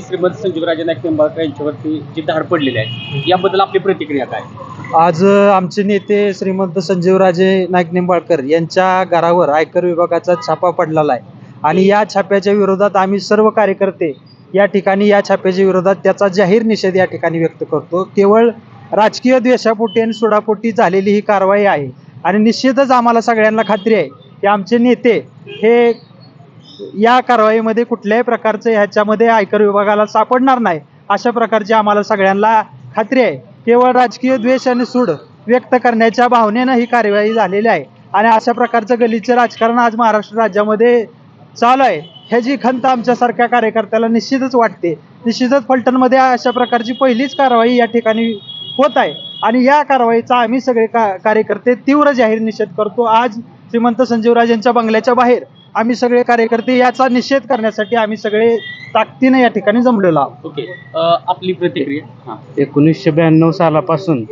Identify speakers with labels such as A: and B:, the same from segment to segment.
A: श्रीमंत संजीवराजे नाईक निंबाळकर यांच्यावरती जी धाड आहे याबद्दल आपली प्रतिक्रिया काय?
B: आज आमचे नेते श्रीमंत संजीवराजे नाईक निंबाळकर यांच्या घरावर आयकर विभागाचा छापा पडलेला आहे. आणि या छाप्याच्या विरोधात आम्ही सर्व कार्यकर्ते या ठिकाणी या छाप्याच्या विरोधात त्याचा जाहीर निषेध या ठिकाणी व्यक्त करतो. केवळ राजकीय द्वेषापोटी आणि सुडापोटी झालेली ही कारवाई आहे. आणि निश्चितच आम्हाला सगळ्यांना खात्री आहे की आमचे नेते हे या कारवाईमध्ये कुठल्याही प्रकारचं ह्याच्यामध्ये आयकर विभागाला सापडणार नाही. अशा प्रकारची आम्हाला सगळ्यांना खात्री आहे. केवळ राजकीय द्वेष आणि सूड व्यक्त करण्याच्या भावनेनं ही कार्यवाही झालेली आहे. आणि अशा प्रकारचं गलीचं राजकारण आज महाराष्ट्र राज्यामध्ये चालू आहे. ह्याची खंत आमच्यासारख्या कार्यकर्त्याला निश्चितच वाटते. निश्चितच फलटणमध्ये अशा प्रकारची पहिलीच कारवाई या ठिकाणी होत आहे. आणि या कारवाईचा आम्ही सगळे का कार्यकर्ते तीव्र जाहीर निषेध करतो. आज श्रीमंत संजीवराजेंच्या बंगल्याच्या बाहेर आम्ही सगळे कार्यकर्ते याचा निषेध करण्यासाठी आम्ही सगळे ताकदीने या ठिकाणी जमलेलो आहोत.
A: ओके. आपली प्रतिक्रिया? हां.
C: एकोणीसशे ब्याण्णव सालापासून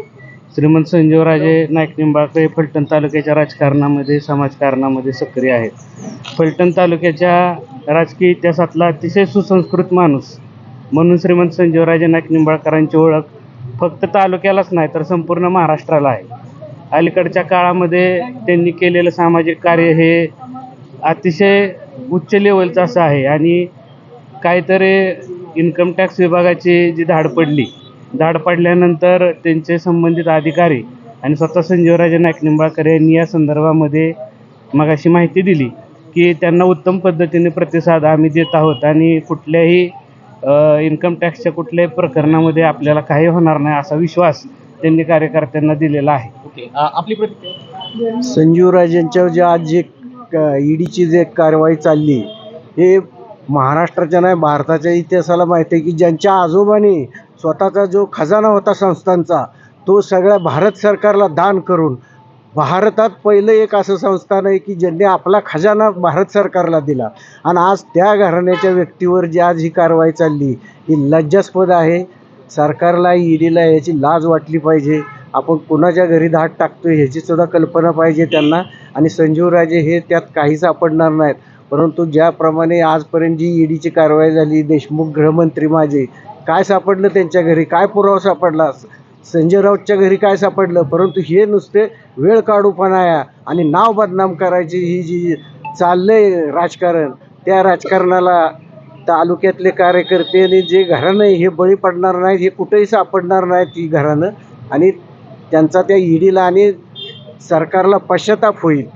C: श्रीमंत संजीवराजे नाईक निंबाळकर हे फलटण तालुक्याच्या राजकारणामध्ये समाजकारणामध्ये सक्रिय आहेत. फलटण तालुक्याच्या राजकीय इतिहासातला अतिशय सुसंस्कृत माणूस म्हणून श्रीमंत संजीवराजे नाईक निंबाळकरांची ओळख फक्त तालुक्यालाच नाही तर संपूर्ण महाराष्ट्राला आहे. अलीकडच्या काळामध्ये त्यांनी केलेलं सामाजिक कार्य हे अतिशय उच्च लेवलचं असं आहे. आणि काहीतरी इन्कम टॅक्स विभागाची जी धाड पडली धाड पडल्यानंतर त्यांचे संबंधित अधिकारी आणि स्वतः संजीवराजे नाईक निंबाळकर यांनी या संदर्भामध्ये मगाशी माहिती दिली की त्यांना उत्तम पद्धतीने प्रतिसाद आम्ही देत आहोत आणि कुठल्याही इन्कम टॅक्सच्या कुठल्याही प्रकरणामध्ये आपल्याला काही होणार नाही असा विश्वास त्यांनी कार्यकर्त्यांना दिलेला आहे.
A: ओके आपली प्रतिक्रिया?
D: संजीवराजेंच्यावर जे आज जे ईडीची जे कारवाई चालली हे महाराष्ट्राच्या नाही भारताच्या इतिहासाला माहिती आहे की ज्यांच्या आजोबाने स्वतःचा जो खजाना होता संस्थांचा तो सगळ्या भारत सरकारला दान करून भारतात पहिलं एक असं संस्थान आहे की ज्यांनी आपला खजाना भारत सरकारला दिला. आणि आज त्या घराण्याच्या व्यक्तीवर जी आज ही कारवाई चालली ही लज्जास्पद आहे. सरकारला ईडीला याची लाज वाटली पाहिजे. आपण कुणाच्या घरी धाड टाकतो ह्याची सुद्धा कल्पना पाहिजे त्यांना. आणि संजीवराजे हे त्यात काही सापडणार नाहीत. परंतु ज्याप्रमाणे आजपर्यंत जी ईडीची कारवाई झाली देशमुख गृहमंत्री माझे काय सापडलं त्यांच्या घरी? काय पुरावा सापडला? संजय राऊतच्या घरी काय सापडलं? परंतु हे नुसते वेळ काढूपणा आहे आणि नाव बदनाम करायची ही जी चाललंय राजकारण त्या राजकारणाला तालुक्यातले कार्यकर्ते आणि जे घराणं आहे हे बळी पडणार नाहीत हे कुठेही सापडणार नाहीत ही घराणं. आणि त्यांचा त्या ईडीला आणि सरकारला पश्चाताप होईल.